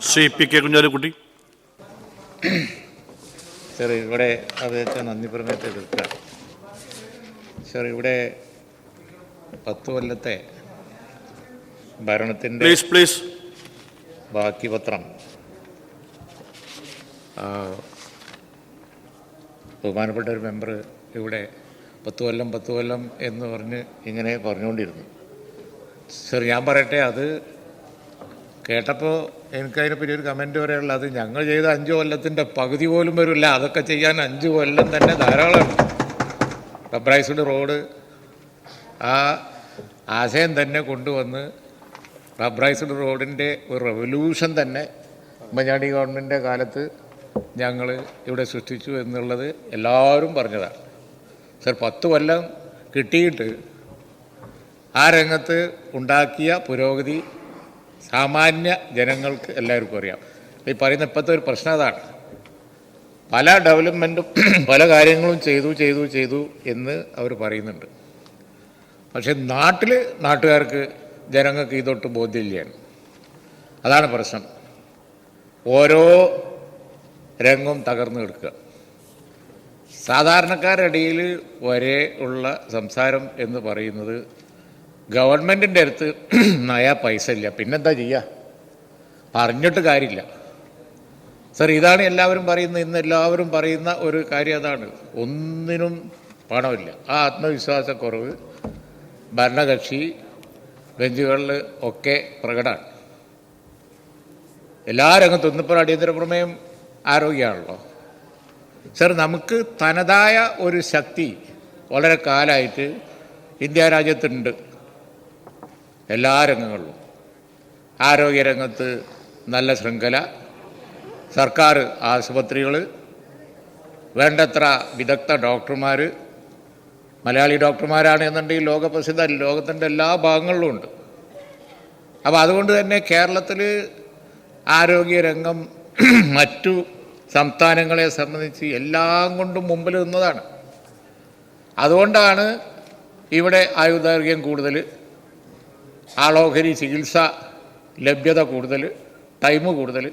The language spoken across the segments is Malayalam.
Shri P K Kunhalikutty. Sir ഇവിടെ അദ്ദേഹത്തെ നന്ദി പറഞ്ഞിട്ട് എതിർക്കാം സാർ ഇവിടെ പത്ത് കൊല്ലത്തെ ഭരണത്തിന്റെ പ്ലീസ് പ്ലീസ് ബാക്കി പത്രം ബഹുമാനപ്പെട്ട ഒരു മെമ്പർ ഇവിടെ പത്ത് കൊല്ലം പത്ത് കൊല്ലം എന്ന് പറഞ്ഞ് ഇങ്ങനെ പറഞ്ഞുകൊണ്ടിരുന്നു. സാർ ഞാൻ പറയട്ടെ അത് കേട്ടപ്പോൾ എനിക്കതിനെപ്പറ്റി ഒരു കമന്റ് പറയാനുള്ളത് അത് ഞങ്ങൾ ചെയ്ത അഞ്ച് കൊല്ലത്തിന്റെ പകുതി പോലും വരില്ല. അതൊക്കെ ചെയ്യാൻ അഞ്ച് കൊല്ലം തന്നെ ധാരാളമാണ് റബ്രൈസ്ഡ് റോഡ്. ആ ആശയം തന്നെ കൊണ്ടുവന്ന് റബ്രൈസ്ഡ് റോഡിന്റെ ഒരു റെവല്യൂഷൻ തന്നെ ഉമ്മൻചാണ്ടി ഗവൺമെന്റിന്റെ കാലത്ത് ഞങ്ങൾ ഇവിടെ സൃഷ്ടിച്ചു എന്നുള്ളത് എല്ലാവരും പറഞ്ഞതാണ്. സർ പത്ത് കൊല്ലം കിട്ടിയിട്ട് ആ രംഗത്ത് ഉണ്ടാക്കിയ പുരോഗതി സാമാന്യ ജനങ്ങൾക്ക് എല്ലാവർക്കും അറിയാം. ഈ പറയുന്ന ഇപ്പോഴത്തെ ഒരു പ്രശ്നം അതാണ്. പല ഡെവലപ്മെന്റും പല കാര്യങ്ങളും ചെയ്തു ചെയ്തു ചെയ്തു എന്ന് അവർ പറയുന്നുണ്ട്. പക്ഷേ നാട്ടിൽ നാട്ടുകാർക്ക് ജനങ്ങൾക്ക് ഇതൊട്ട് ബോധ്യമില്ലാണ് അതാണ് പ്രശ്നം. ഓരോ രംഗവും തകർന്നു കിടക്കുക. സാധാരണക്കാരുടെ ഇടയിൽ വരെ ഉള്ള സംസാരം എന്ന് പറയുന്നത് ഗവൺമെന്റിന്റെ അടുത്ത് നയാ പൈസ ഇല്ല. പിന്നെന്താ ചെയ്യുക പറഞ്ഞിട്ട് കാര്യമില്ല. സർ ഇതാണ് എല്ലാവരും പറയുന്നത് ഇന്ന് എല്ലാവരും പറയുന്ന ഒരു കാര്യം അതാണ്. ഒന്നിനും പണമില്ല. ആ ആത്മവിശ്വാസക്കുറവ് ഭരണകക്ഷി ബെഞ്ചുകളിൽ ഒക്കെ പ്രകടമാണ്. എല്ലാ രംഗത്തും ഇന്നിപ്പോൾ അടിയന്തര പ്രമേയം ആരോഗ്യമാണല്ലോ സർ നമുക്ക് തനതായ ഒരു ശക്തി വളരെ കാലമായിട്ട് ഇന്ത്യ രാജ്യത്തുണ്ട്. എല്ലാ രംഗങ്ങളിലും. ആരോഗ്യരംഗത്ത് നല്ല ശൃംഖല. സർക്കാർ ആശുപത്രികൾ വേണ്ടത്ര വിദഗ്ധ ഡോക്ടർമാർ മലയാളി ഡോക്ടർമാരാണ് എന്നുണ്ടെങ്കിൽ ലോകപ്രസിദ്ധ ലോകത്തിന്റെ എല്ലാ ഭാഗങ്ങളിലും ഉണ്ട്. അപ്പോൾ അതുകൊണ്ട് തന്നെ കേരളത്തിൽ ആരോഗ്യരംഗം മറ്റു സംസ്ഥാനങ്ങളെ സംബന്ധിച്ച് എല്ലാം കൊണ്ടും മുമ്പിൽ നിന്നതാണ്. അതുകൊണ്ടാണ് ഇവിടെ ആയുർദൈർഘ്യം കൂടുതൽ ആളോഹരി ചികിത്സ ലഭ്യത കൂടുതൽ ടൈം കൂടുതൽ.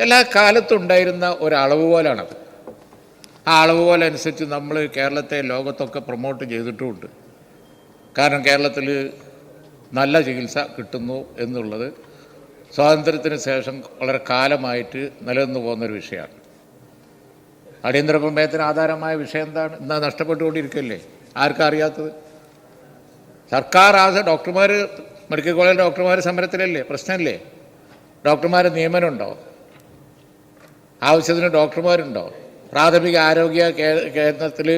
എല്ലാ കാലത്തും ഉണ്ടായിരുന്ന ഒരളവ് പോലാണത്. ആ അളവ് പോലെ അനുസരിച്ച് നമ്മൾ കേരളത്തെ ലോകത്തൊക്കെ പ്രൊമോട്ട് ചെയ്തിട്ടുമുണ്ട്. കാരണം കേരളത്തിൽ നല്ല ചികിത്സ കിട്ടുന്നു എന്നുള്ളത് സ്വാതന്ത്ര്യത്തിന് ശേഷം വളരെ കാലമായിട്ട് നിലനിന്ന് പോകുന്നൊരു വിഷയമാണ്. അടിയന്തര പ്രമേയത്തിന് ആധാരമായ വിഷയം എന്താണ്? ഇന്നാ നഷ്ടപ്പെട്ടുകൊണ്ടിരിക്കല്ലേ? ആർക്കറിയാത്തത് സർക്കാർ ആ ഡോക്ടർമാർ മെഡിക്കൽ കോളേജ് ഡോക്ടർമാർ സമരത്തിലല്ലേ? പ്രശ്നമല്ലേ ഡോക്ടർമാരെ നിയമനമുണ്ടോ ആവശ്യത്തിന് ഡോക്ടർമാരുണ്ടോ? പ്രാഥമിക ആരോഗ്യ കേന്ദ്രത്തിൽ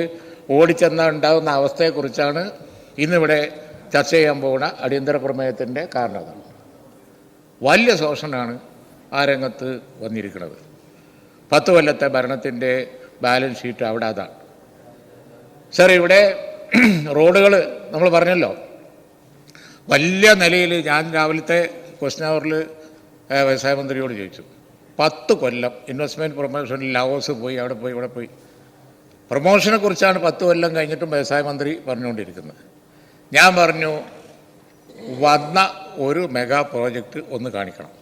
ഓടിച്ചെന്നാൽ ഉണ്ടാകുന്ന അവസ്ഥയെക്കുറിച്ചാണ് ഇന്നിവിടെ ചർച്ച ചെയ്യാൻ പോകുന്ന അടിയന്തര പ്രമേയത്തിന്റെ കാരണം വലിയ ശോഷണമാണ് ആ രംഗത്ത് വന്നിരിക്കുന്നത്. പത്ത് കൊല്ലത്തെ ഭരണത്തിന്റെ ബാലൻസ് ഷീറ്റ് അവിടെ അതാണ്. സർ ഇവിടെ റോഡുകൾ നമ്മൾ പറഞ്ഞല്ലോ. വലിയ നിലയിൽ ഞാൻ രാവിലത്തെ ക്വസ്റ്റ്യൻ അവറിൽ വ്യവസായ മന്ത്രിയോട് ചോദിച്ചു. പത്ത് കൊല്ലം ഇൻവെസ്റ്റ്മെന്റ് പ്രൊമോഷനിൽ ലാവോസ് പോയി അവിടെ പോയി ഇവിടെ പോയി. പ്രൊമോഷനെ കുറിച്ചാണ് പത്ത് കൊല്ലം കഴിഞ്ഞിട്ടും വ്യവസായ മന്ത്രി പറഞ്ഞുകൊണ്ടിരിക്കുന്നത്. ഞാൻ പറഞ്ഞു വന്ന ഒരു മെഗാ പ്രോജക്റ്റ് ഒന്ന് കാണിക്കണം.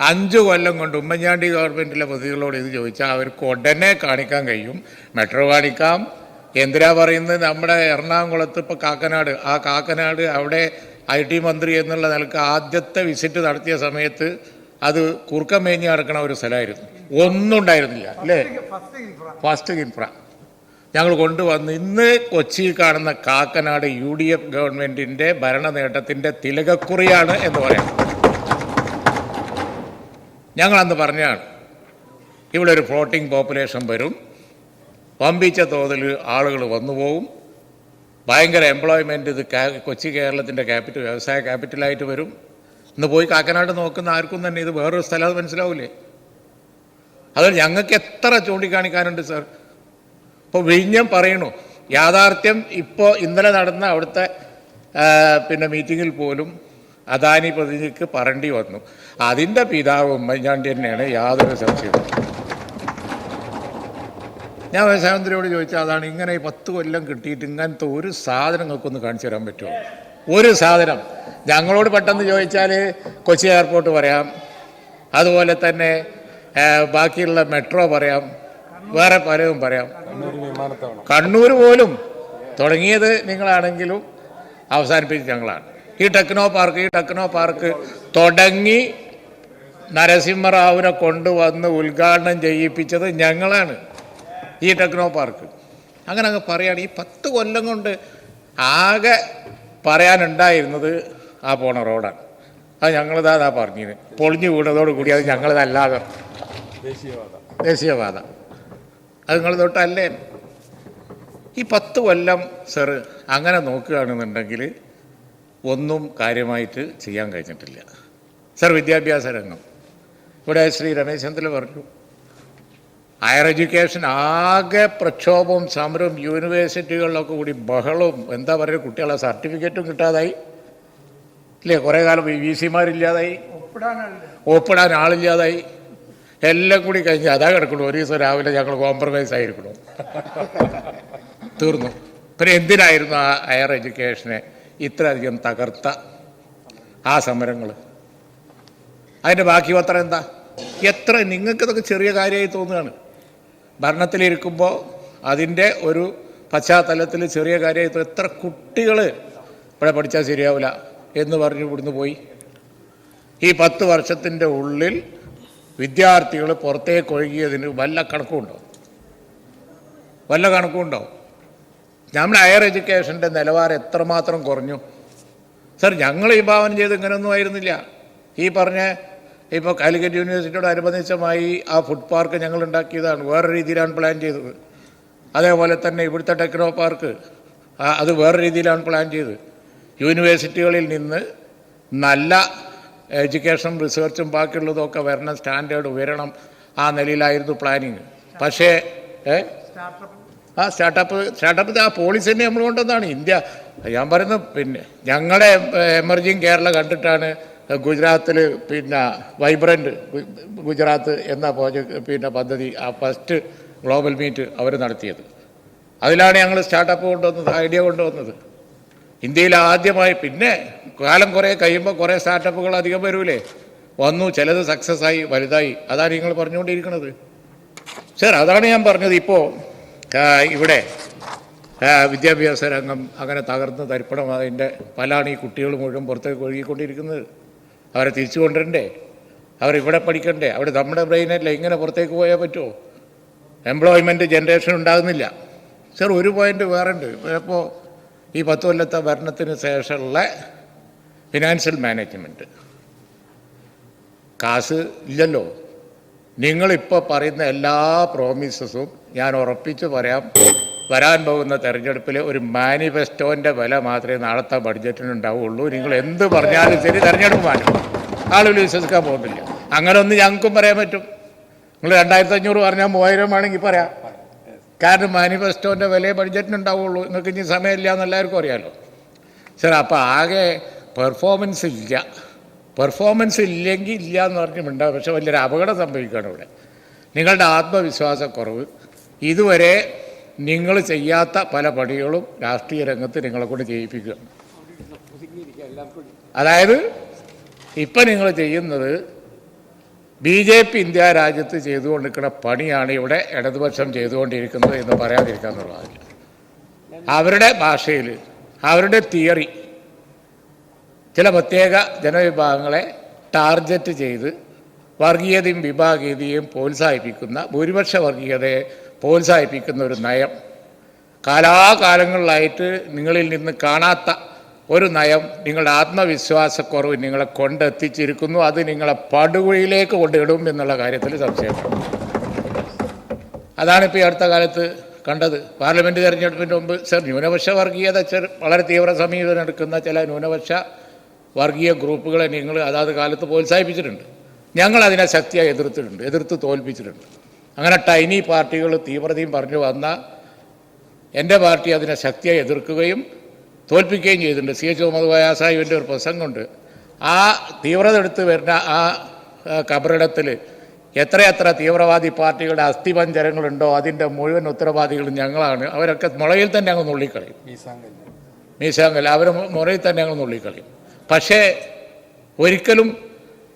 അഞ്ച് കൊല്ലം കൊണ്ട് ഉമ്മൻചാണ്ടി ഗവൺമെന്റിലെ പ്രതികളോട് ഇത് ചോദിച്ചാൽ അവർക്ക് ഉടനെ കാണിക്കാൻ കഴിയും മെട്രോ കാണിക്കാം എന്തിനാ പറയുന്നത്? നമ്മുടെ എറണാകുളത്ത് ഇപ്പോൾ കാക്കനാട്. ആ കാക്കനാട് അവിടെ ഐ ടി മന്ത്രി എന്നുള്ള നിലയ്ക്ക് ആദ്യത്തെ വിസിറ്റ് നടത്തിയ സമയത്ത് അത് കുറുക്കം മേഞ്ഞ് കിടക്കണ ഒരു സ്ഥലമായിരുന്നു. ഒന്നും ഉണ്ടായിരുന്നില്ല അല്ലേ? ഫസ്റ്റ് ഇൻഫ്ര ഞങ്ങൾ കൊണ്ടുവന്ന് ഇന്ന് കൊച്ചിയിൽ കാണുന്ന കാക്കനാട് യു ഡി എഫ് ഗവൺമെന്റിന്റെ ഭരണ നേട്ടത്തിന്റെ തിലകക്കുറിയാണ് എന്ന് പറയാം. ഞങ്ങളന്ന് പറഞ്ഞാണ് ഇവിടെ ഒരു ഫ്ലോട്ടിംഗ് പോപ്പുലേഷൻ വരും. പമ്പിച്ച തോതിൽ ആളുകൾ വന്നു പോകും ഭയങ്കര എംപ്ലോയ്മെന്റ് ഇത് കൊച്ചി കേരളത്തിന്റെ ക്യാപിറ്റൽ വ്യവസായ ക്യാപിറ്റലായിട്ട് വരും. ഇന്ന് പോയി കാക്കനാട് നോക്കുന്ന ആർക്കും തന്നെ ഇത് വേറൊരു സ്ഥലം മനസ്സിലാവില്ലേ അത് ഞങ്ങൾക്ക് എത്ര ചൂണ്ടിക്കാണിക്കാനുണ്ട് സർ ഇപ്പോൾ വിഴിഞ്ഞം പറയണു യാഥാർത്ഥ്യം ഇപ്പോൾ ഇന്നലെ നടന്ന അവിടുത്തെ പിന്നെ മീറ്റിങ്ങിൽ പോലും അദാനി പ്രതിനിധിക്ക് പറണ്ടി വന്നു. അതിന്റെ പിതാവ് ഉമ്മൻചാണ്ടി തന്നെയാണ് യാതൊരു സംശയവും ഞാൻ വ്യവസായമന്ത്രിയോട് ചോദിച്ചാൽ അതാണ് ഇങ്ങനെ ഈ പത്ത് കൊല്ലം കിട്ടിയിട്ട് ഇങ്ങനത്തെ ഒരു സാധനം നിങ്ങൾക്കൊന്ന് കാണിച്ചു തരാൻ പറ്റുമോ? ഒരു സാധനം. ഞങ്ങളോട് പെട്ടെന്ന് ചോദിച്ചാൽ കൊച്ചി എയർപോർട്ട് പറയാം. അതുപോലെ തന്നെ ബാക്കിയുള്ള മെട്രോ പറയാം. വേറെ പലതും പറയാം. കണ്ണൂർ പോലും തുടങ്ങിയത് നിങ്ങളാണെങ്കിലും അവസാനിപ്പിച്ചത് ഞങ്ങളാണ്. ഈ ടെക്നോ പാർക്ക് ഈ ടെക്നോ പാർക്ക് തുടങ്ങി നരസിംഹറാവിനെ കൊണ്ടുവന്ന് ഉദ്ഘാടനം ചെയ്യിപ്പിച്ചത് ഞങ്ങളാണ്. ഈ ടെക്നോ പാർക്ക്. അങ്ങനെ അങ്ങ് പറയുകയാണ്. ഈ പത്ത് കൊല്ലം കൊണ്ട് ആകെ പറയാനുണ്ടായിരുന്നത് ആ പോണ റോഡാണ്. അത് ഞങ്ങളിതാ അതാ പറഞ്ഞത് പൊളിഞ്ഞു കൂടി അത് ഞങ്ങളിതല്ലാതെ. ദേശീയപാത. അത് നിങ്ങൾ തൊട്ടല്ലേ? ഈ പത്ത് കൊല്ലം സാറ് അങ്ങനെ നോക്കുകയാണെന്നുണ്ടെങ്കിൽ ഒന്നും കാര്യമായിട്ട് ചെയ്യാൻ കഴിഞ്ഞിട്ടില്ല. സർ വിദ്യാഭ്യാസ രംഗം. ഇവിടെ ശ്രീ രമേശ് ചന്ദ്രൻ പറഞ്ഞു. ഹയർ എഡ്യൂക്കേഷൻ ആകെ പ്രക്ഷോഭവും സമരവും യൂണിവേഴ്സിറ്റികളിലൊക്കെ കൂടി ബഹളവും. എന്താ പറയുക കുട്ടികളെ സർട്ടിഫിക്കറ്റും കിട്ടാതായി. ഇല്ലേ? കുറേ കാലം വി സിമാരില്ലാതായി ഒപ്പിടാൻ ആളില്ലാതായി. എല്ലാം കൂടി കഴിഞ്ഞ് അതാ കിടക്കണു. ഒരു ദിവസം രാവിലെ ഞങ്ങൾ കോംപ്രമൈസ് ആയിരിക്കണു. തീർന്നു. പിന്നെ എന്തിനായിരുന്നു ആ ഹയർ എഡ്യൂക്കേഷനെ ഇത്രയധികം തകർത്ത ആ സമരങ്ങൾ അതിന്റെ ബാക്കി പത്രം എന്താ? എത്ര നിങ്ങൾക്കിതൊക്കെ ചെറിയ കാര്യമായി തോന്നുകയാണ്. ഭരണത്തിലിരിക്കുമ്പോൾ അതിന്റെ ഒരു പശ്ചാത്തലത്തിൽ ചെറിയ കാര്യമായിട്ട് എത്ര കുട്ടികൾ ഇവിടെ പഠിച്ചാൽ ശരിയാവില്ല എന്ന് പറഞ്ഞ് ഇവിടുന്ന് പോയി. ഈ പത്ത് വർഷത്തിന്റെ ഉള്ളിൽ വിദ്യാർത്ഥികൾ പുറത്തേക്ക് ഒഴുകിയതിന് വല്ല കണക്കുമുണ്ടോ വല്ല കണക്കുമുണ്ടോ നമ്മൾ ഹയർ എഡ്യൂക്കേഷന്റെ നിലവാരം എത്രമാത്രം കുറഞ്ഞു? സർ ഞങ്ങൾ ഈ ഭാവന ചെയ്ത് ഇങ്ങനെയൊന്നും ആയിരുന്നില്ല. ഈ പറഞ്ഞ ഇപ്പോൾ കാലിക്കറ്റ് യൂണിവേഴ്സിറ്റിയോട് അനുബന്ധിച്ചമായി ആ ഫുഡ് പാർക്ക് ഞങ്ങൾ ഉണ്ടാക്കിയതാണ്. വേറെ രീതിയിലാണ് പ്ലാൻ ചെയ്തത്. അതേപോലെ തന്നെ ഇവിടുത്തെ ടെക്നോ പാർക്ക് അത് വേറെ രീതിയിലാണ് പ്ലാൻ ചെയ്തത് യൂണിവേഴ്സിറ്റികളിൽ നിന്ന് നല്ല എഡ്യൂക്കേഷനും റിസർച്ചും ബാക്കിയുള്ളതൊക്കെ വരണം സ്റ്റാൻഡേർഡ് ഉയരണം ആ നിലയിലായിരുന്നു പ്ലാനിങ് പക്ഷേ ആ സ്റ്റാർട്ടപ്പ് സ്റ്റാർട്ടപ്പ് ആ പോളിസി തന്നെ നമ്മൾ കൊണ്ടുവന്നതാണ്. ഇന്ത്യ ഞാൻ പറയുന്നത് പിന്നെ ഞങ്ങളുടെ എമർജിങ് കേരള കണ്ടിട്ടാണ് ഗുജറാത്തിൽ പിന്നെ വൈബ്രന്റ് ഗുജറാത്ത് എന്ന പ്രോജക്റ്റ് പിന്നെ പദ്ധതി ആ ഫസ്റ്റ് ഗ്ലോബൽ മീറ്റ് അവർ നടത്തിയത്. അതിലാണ് ഞങ്ങൾ സ്റ്റാർട്ടപ്പ് കൊണ്ടുവന്നത് ഐഡിയ കൊണ്ടുവന്നത്. ഇന്ത്യയിൽ ആദ്യമായി പിന്നെ കാലം കുറേ കഴിയുമ്പോൾ കുറേ സ്റ്റാർട്ടപ്പുകൾ അധികം വരൂലേ? വന്നു ചിലത് സക്സസ് ആയി വലുതായി. അതാണ് നിങ്ങൾ പറഞ്ഞുകൊണ്ടിരിക്കുന്നത്. സർ അതാണ് ഞാൻ പറഞ്ഞത്. ഇപ്പോൾ ഇവിടെ വിദ്യാഭ്യാസ രംഗം അങ്ങനെ തകർന്ന് തരിപ്പണം അതിന്റെ പലാണ് ഈ കുട്ടികൾ മുഴുവൻ പുറത്തേക്ക് ഒഴുകിക്കൊണ്ടിരിക്കുന്നത്. അവരെ തിരിച്ചു കൊണ്ടുവരണ്ടേ? ഇവിടെ പഠിക്കണ്ടേ? അവിടെ നമ്മുടെ ബ്രെയിനല്ലേ ഇങ്ങനെ പുറത്തേക്ക് പോയാൽ പറ്റുമോ എംപ്ലോയ്മെന്റ് ജനറേഷൻ ഉണ്ടാകുന്നില്ല. സർ ഒരു പോയിന്റ് വേറെ ഉണ്ട് ഇപ്പോൾ ഈ പത്ത് കൊല്ലത്തെ ഭരണത്തിന് ശേഷമുള്ള ഫിനാൻഷ്യൽ മാനേജ്മെന്റ് കാശ് ഇല്ലല്ലോ. നിങ്ങളിപ്പോൾ പറയുന്ന എല്ലാ പ്രോമിസസും ഞാൻ ഉറപ്പിച്ച് പറയാം. വരാൻ പോകുന്ന തെരഞ്ഞെടുപ്പിൽ ഒരു മാനിഫെസ്റ്റോന്റെ വില മാത്രമേ നാളത്തെ ബഡ്ജറ്റിനുണ്ടാവുള്ളൂ നിങ്ങൾ എന്ത് പറഞ്ഞാലും ശരി തെരഞ്ഞെടുപ്പ് മാറ്റും. ആളുകൾ വിശ്വസിക്കാൻ പോകുന്നില്ല. അങ്ങനെ ഒന്ന് ഞങ്ങൾക്കും പറയാൻ പറ്റും. നിങ്ങൾ രണ്ടായിരത്തി അഞ്ഞൂറ് പറഞ്ഞാൽ മൂവായിരം വേണമെങ്കിൽ പറയാം. കാരണം മാനിഫെസ്റ്റോന്റെ വിലയെ ബഡ്ജറ്റിനുണ്ടാവുള്ളൂ നിങ്ങൾക്ക് ഇനി സമയമില്ല എന്ന് എല്ലാവർക്കും അറിയാമല്ലോ സാർ അപ്പോൾ ആകെ പെർഫോമൻസ് ഇല്ല. പെർഫോമൻസ് ഇല്ലെങ്കിൽ ഇല്ല എന്ന് പറഞ്ഞിട്ടുണ്ടാവും പക്ഷെ വലിയൊരു അപകടം സംഭവിക്കുകയാണ് ഇവിടെ നിങ്ങളുടെ ആത്മവിശ്വാസക്കുറവ്. ഇതുവരെ നിങ്ങൾ ചെയ്യാത്ത പല പണികളും രാഷ്ട്രീയ രംഗത്ത് നിങ്ങളെ കൊണ്ട് ചെയ്യിപ്പിക്കുക. അതായത് ഇപ്പം നിങ്ങൾ ചെയ്യുന്നത് ബി ജെ പി ഇന്ത്യ രാജ്യത്ത് ചെയ്തുകൊണ്ടിരിക്കുന്ന പണിയാണ് ഇവിടെ ഇടതുപക്ഷം ചെയ്തുകൊണ്ടിരിക്കുന്നത് എന്ന് പറയാതിരിക്കാൻ എന്നുള്ളതാണ് അവരുടെ ഭാഷയിൽ അവരുടെ തിയറി ചില പ്രത്യേക ജനവിഭാഗങ്ങളെ ടാർഗറ്റ് ചെയ്ത് വർഗീയതയും വിഭാഗീയതയും പ്രോത്സാഹിപ്പിക്കുന്ന ഭൂരിപക്ഷ വർഗീയതയെ പ്രോത്സാഹിപ്പിക്കുന്ന ഒരു നയം. കാലാകാലങ്ങളിലായിട്ട് നിങ്ങളിൽ നിന്ന് കാണാത്ത ഒരു നയം നിങ്ങളുടെ ആത്മവിശ്വാസക്കുറവ് നിങ്ങളെ കൊണ്ടെത്തിച്ചിരിക്കുന്നു. അത് നിങ്ങളെ പടുകുഴിയിലേക്ക് കൊണ്ടിടും എന്നുള്ള കാര്യത്തിൽ സംശയമാണ് അതാണിപ്പോൾ ഈ അടുത്ത കാലത്ത് കണ്ടത്. പാർലമെന്റ് തെരഞ്ഞെടുപ്പിന് മുമ്പ് സർ ന്യൂനപക്ഷ വർഗീയത വളരെ തീവ്ര സമീപനം എടുക്കുന്ന ചില ന്യൂനപക്ഷ വർഗീയ ഗ്രൂപ്പുകളെ നിങ്ങൾ അതാത് കാലത്ത് പ്രോത്സാഹിപ്പിച്ചിട്ടുണ്ട്. ഞങ്ങൾ അതിനെ ശക്തിയായി എതിർത്തിട്ടുണ്ട് എതിർത്ത് തോൽപ്പിച്ചിട്ടുണ്ട്. അങ്ങനെ ടൈനി പാർട്ടികൾ തീവ്രതയും പറഞ്ഞു വന്ന എന്റെ പാർട്ടി അതിനെ ശക്തിയായി എതിർക്കുകയും തോൽപ്പിക്കുകയും ചെയ്തിട്ടുണ്ട്. സി എച്ച് മുഹമ്മദ് വയാസാഹിബിന്റെ ഒരു പ്രസംഗമുണ്ട്. ആ തീവ്രത എടുത്ത് വരുന്ന ആ കബറിടത്തിൽ എത്രയെത്ര തീവ്രവാദി പാർട്ടികളുടെ അസ്ഥിപഞ്ചരങ്ങളുണ്ടോ അതിന്റെ മുഴുവൻ ഉത്തരവാദികളും ഞങ്ങളാണ്. അവരൊക്കെ മുളയിൽ തന്നെ അങ്ങ് നുള്ളിക്കളയും. മീശാങ്കൽ അവർ മുറയിൽ തന്നെ അങ്ങ് നുള്ളിക്കളയും. പക്ഷേ ഒരിക്കലും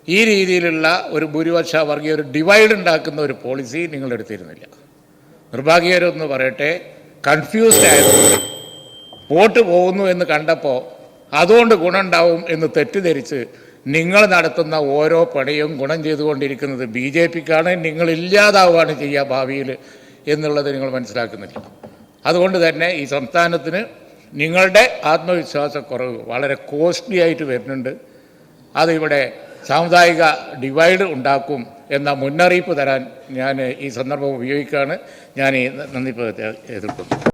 ഈ രീതിയിലുള്ള ഒരു ഭൂരിപക്ഷ വർഗീയ ഒരു ഡിവൈഡ് ഉണ്ടാക്കുന്ന ഒരു പോളിസി നിങ്ങൾ എടുത്തിരുന്നില്ല നിർഭാഗ്യകരമെന്ന് പറയട്ടെ കൺഫ്യൂസ്ഡ് ആയതുകൊണ്ട് വോട്ട് പോകുന്നു എന്ന് കണ്ടപ്പോൾ അതുകൊണ്ട് ഗുണമുണ്ടാവും എന്ന് തെറ്റിദ്ധരിച്ച് നിങ്ങൾ നടത്തുന്ന ഓരോ പണിയും ഗുണം ചെയ്തുകൊണ്ടിരിക്കുന്നത് ബി ജെ പിക്കാണ് നിങ്ങൾ ഇല്ലാതാവുകയാണ് ചെയ്യുക ഭാവിയിൽ എന്നുള്ളത് നിങ്ങൾ മനസ്സിലാക്കുന്നില്ല. അതുകൊണ്ട് തന്നെ ഈ സംസ്ഥാനത്തിന് നിങ്ങളുടെ ആത്മവിശ്വാസക്കുറവ് വളരെ കോസ്റ്റ്ലി ആയിട്ട് വരുന്നുണ്ട്. അതിവിടെ സാമുദായിക ഡിവൈഡ് ഉണ്ടാക്കും എന്ന മുന്നറിയിപ്പ് തരാൻ ഞാൻ ഈ സന്ദർഭം ഉപയോഗിക്കുകയാണ്. ഞാൻ ഈ നന്ദി എതിർക്കുന്നു.